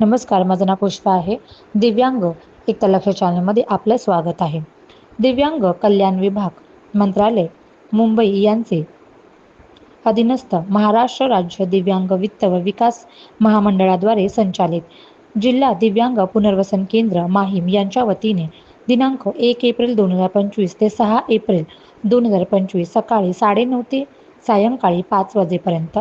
नमस्कार माझं नाव पुष्पा आहे. दिव्यांग एक लक्ष चॅनलमध्ये आपलं स्वागत आहे. दिव्यांग कल्याण विभाग मंत्रालय मुंबई यांचे अधीनस्थ महाराष्ट्र राज्य दिव्यांग वित्त व विकास महामंडळाद्वारे संचालित जिल्हा दिव्यांग पुनर्वसन केंद्र माहीम यांच्या वतीने दिनांक एक एप्रिल दोन हजार पंचवीस ते सहा एप्रिल दोन हजार पंचवीस सकाळी साडेनऊ ते सायंकाळी पाच वाजेपर्यंत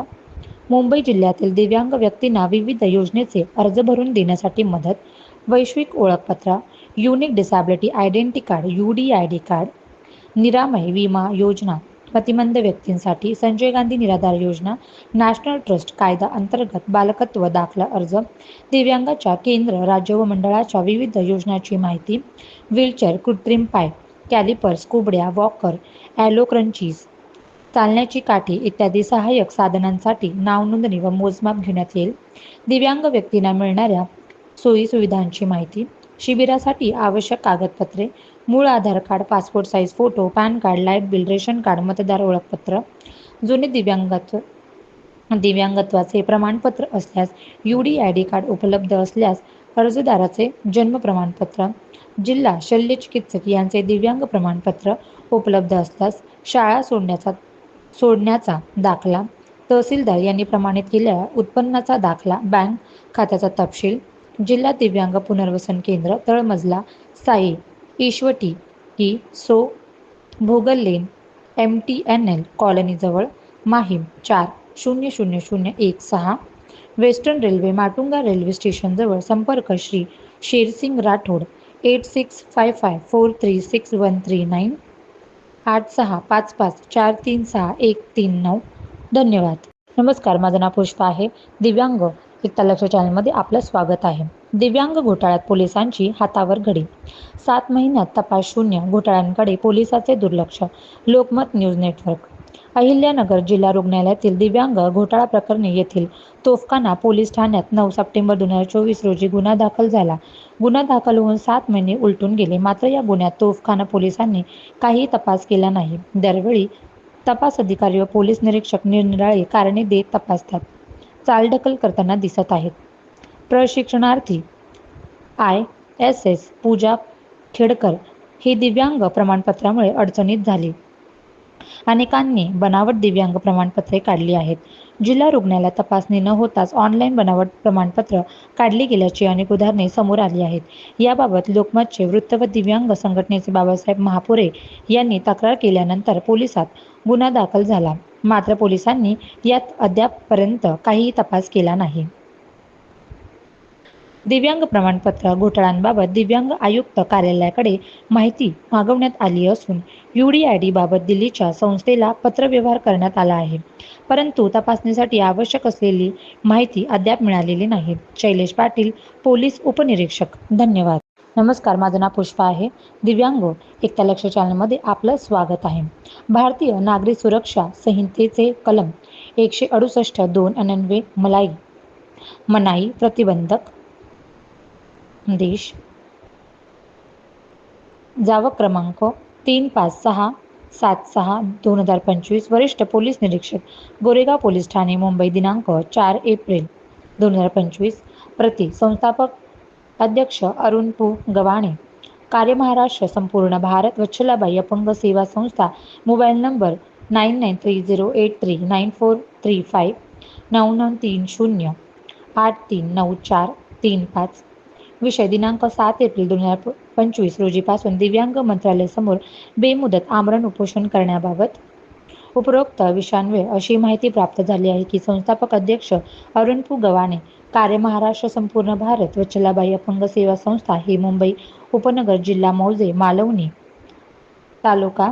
मुंबई जिल्ह्यातील दिव्यांग व्यक्तींना विविध योजनेचे अर्ज भरून देण्यासाठी मदत वैश्विक ओळखपत्र unique disability identity card U D I D card Niramaya विमा योजना प्रतिमंद व्यक्तींसाठी संजय गांधी निराधार योजना नॅशनल ट्रस्ट कायदा अंतर्गत बालकत्व दाखला अर्ज दिव्यांगाच्या केंद्र राज्य व मंडळाच्या विविध योजनांची माहिती व्हीलचेअर कृत्रिम पाय कॅलिपर्स कुबड्या वॉकर ॲलो क्रंचीज चालण्याची काठी इत्यादी सहाय्यक साधनांसाठी नावनोंदणी व मोजमाप घेण्यात येईल. दिव्यांग व्यक्तींना मिळणाऱ्या सोयी सुविधांची माहिती शिबिरासाठी आवश्यक कागदपत्रे मूळ Aadhaar card passport size photo PAN card light bill ration card मतदार ओळखपत्र जुने दिव्यांगत्व दिव्यांगत्वाचे प्रमाणपत्र असल्यास U D I D card उपलब्ध असल्यास अर्जदाराचे जन्म प्रमाणपत्र जिल्हा शल्य चिकित्सक यांचे दिव्यांग प्रमाणपत्र उपलब्ध असल्यास शाळा सोडण्याचा सोडण्याचा दाखला तहसीलदार यांनी प्रमाणित केलेल्या उत्पन्नाचा दाखला बँक खात्याचा तपशील जिल्हा दिव्यांग पुनर्वसन केंद्र तळमजला साई ईश्वटी ही so Bhogal lane M T N L कॉलनीजवळ Mahim चार शून्य शून्य शून्य एक सहा वेस्टर्न रेल्वे माटुंगा रेल्वे स्टेशनजवळ संपर्क Shri Shersingh Rathod eight six five five four three six one three nine आठ सहा पाच पाच चार तीन सहा एक तीन नऊ. धन्यवाद. नमस्कार माझं नाव पुष्पा आहे. दिव्यांग एकता लक्ष चॅनलमध्ये आपलं स्वागत आहे. दिव्यांग घोटाळ्यात पोलिसांची हातावर घडी. सात महिन्यात तपास शून्य घोटाळ्यांकडे पोलिसाचे दुर्लक्ष. Lokmat news network. अहिल्यानगर जिल्हा रुग्णालयातील दिव्यांग घोटाळा प्रकरणी येथील तोफखाना पोलीस ठाण्यात नऊ सप्टेंबर दोन हजार चोवीस रोजी गुन्हा दाखल झाला. गुन्हा दाखल होऊन सात महिने उलटून गेले. मात्र या गुन्ह्यात तोफखाना पोलिसांनी काही तपास केला नाही. दरवेळी तपास अधिकारी व पोलीस निरीक्षक निरनिराळे कारणे देत तपासतात. चालढकल करताना दिसत आहेत. प्रशिक्षणार्थी I. A. S. Puja Khedkar ही दिव्यांग प्रमाणपत्रामुळे अडचणीत झाली. अनेकांनी बनावट दिव्यांग प्रमाणपत्रे काढली आहेत. जिल्हा रुग्णालयात तपासणी न होताच ऑनलाईन बनावट प्रमाणपत्र काढली गेल्याची अनेक उदाहरणे समोर आली आहेत. याबाबत लोकमतचे वृत्त व दिव्यांग संघटनेचे बाबासाहेब महापुरे यांनी तक्रार केल्यानंतर पोलिसात गुन्हा दाखल झाला. मात्र पोलिसांनी यात अद्यापपर्यंत काहीही तपास केला नाही. दिव्यांग प्रमाणपत्र घोटाळ्यांबाबत दिव्यांग आयुक्त कार्यालयाकडे माहिती मागवण्यात आली असून यू डी आय डी बाबत दिल्लीच्या संस्थेला पत्रव्यवहार करण्यात आला आहे. परंतु तपासणीसाठी आवश्यक असलेली माहिती अद्याप मिळालेली नाही. शैलेश पाटील पोलीस उपनिरीक्षक धन्यवाद. नमस्कार माझं नाव पुष्पा आहे. दिव्यांग एकता लक्ष चॅनलमध्ये आपलं स्वागत आहे. भारतीय नागरी सुरक्षा संहितेचे कलम एकशे अडुसष्ट दोन अनन्वे मलाई मनाई प्रतिबंधक देश. जावक क्रमांक तीन पाच सहा सात सहा दोन हजार पंचवीस वरिष्ठ पोलीस निरीक्षक गोरेगाव पोलीस ठाणे मुंबई दिनांक चार एप्रिल दोन हजार पंचवीस. प्रति संस्थापक अध्यक्ष अरुण पू. गवाणे कार्य महाराष्ट्र संपूर्ण भारत वच्छलाबाई अपंग सेवा संस्था mobile number nine nine three zero eight three nine four three five नऊ नऊ तीन शून्य आठ तीन नऊ चार तीन पाच. विषय दिनांक सात एप्रिल दोन हजार पंचवीस रोजीपासून दिव्यांग मंत्रालयासमोर बेमुदत आमरण उपोषण करण्याबाबत उपरोक्त विषयांवर अशी माहिती प्राप्त झाली आहे की संस्थापक अध्यक्ष अरुण पुगवाने कार्य महाराष्ट्र संपूर्ण भारत वच्छलाबाई अपंग सेवा संस्था ही मुंबई उपनगर जिल्हा मौजे मालवणी तालुका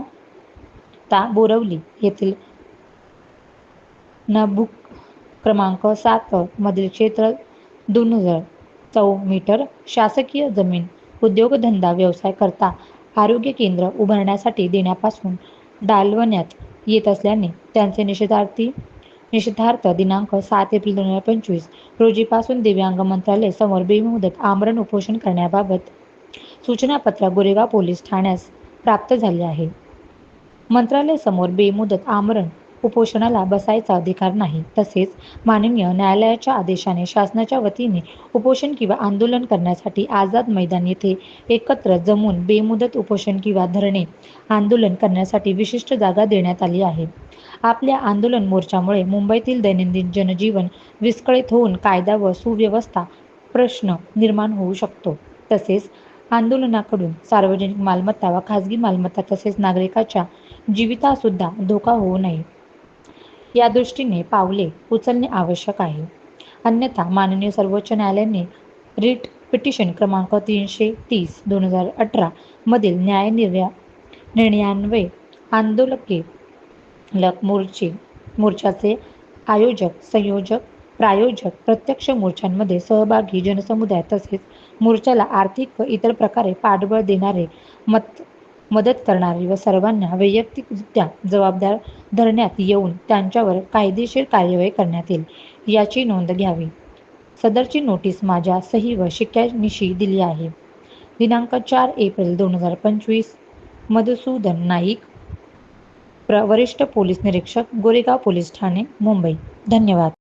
ता बोरवली येथील नबुक क्रमांक सात मधील क्षेत्र दोन हजार चौ मीटर शासकीय जमीन उद्योगधंदा व्यवसाय करता आरोग्य केंद्र उभारण्यासाठी देण्यापासून डालवण्यात येत असल्याने त्यांचे निषेधार्थी निषेधार्थ दिनांक सात एप्रिल दोन हजार पंचवीस रोजीपासून दिव्यांग मंत्रालय समोर बेमुदत आमरण उपोषण करण्याबाबत सूचनापत्र गोरेगाव पोलीस ठाण्यास प्राप्त झाले आहे. मंत्रालय समोर बेमुदत आमरण उपोषणाला बसायचा अधिकार नाही. तसेच माननीय न्यायालयाच्या आदेशाने शासनाच्या वतीने उपोषण किंवा आंदोलन करण्यासाठी आझाद मैदान येथे एकत्र जमून बेमुदत उपोषण किंवा धरणे आंदोलन करण्यासाठी विशिष्ट जागा देण्यात आली आहे. आपल्या आंदोलन मोर्चामुळे मुंबईतील दैनंदिन जनजीवन विस्कळीत होऊन कायदा व सुव्यवस्था प्रश्न निर्माण होऊ शकतो. तसेच आंदोलनाकडून सार्वजनिक मालमत्ता व खाजगी मालमत्ता तसेच नागरिकाच्या जीवितासुद्धा धोका होऊ नये. या दृष्टीने पावले उचलणे आवश्यक आहे. अन्यथा माननीय सर्वोच्च न्यायालयाने रिट पिटिशन क्रमांक तीनशे तीस दोन हजार अठरा मधील न्याय निर्या निर्णयान्वये आंदोलके लक मोर्चे मोर्चाचे आयोजक संयोजक प्रायोजक प्रत्यक्ष मोर्चांमध्ये सहभागी जनसमुदाय तसेच मोर्चाला आर्थिक व इतर प्रकारे पाठबळ देणारे मत मदत करणारे व सर्वांना वैयक्तिकरित्या जबाबदार धरण्यात येऊन त्यांच्यावर कायदेशीर कार्यवाही करण्यात येईल याची नोंद घ्यावी. सदरची नोटीस माझ्या सही व शिक्क्यानिशी दिली आहे. दिनांक चार एप्रिल दोन हजार पंचवीस मधुसूदन नाईक प्र वरिष्ठ पोलीस निरीक्षक गोरेगाव पोलीस ठाणे मुंबई. धन्यवाद.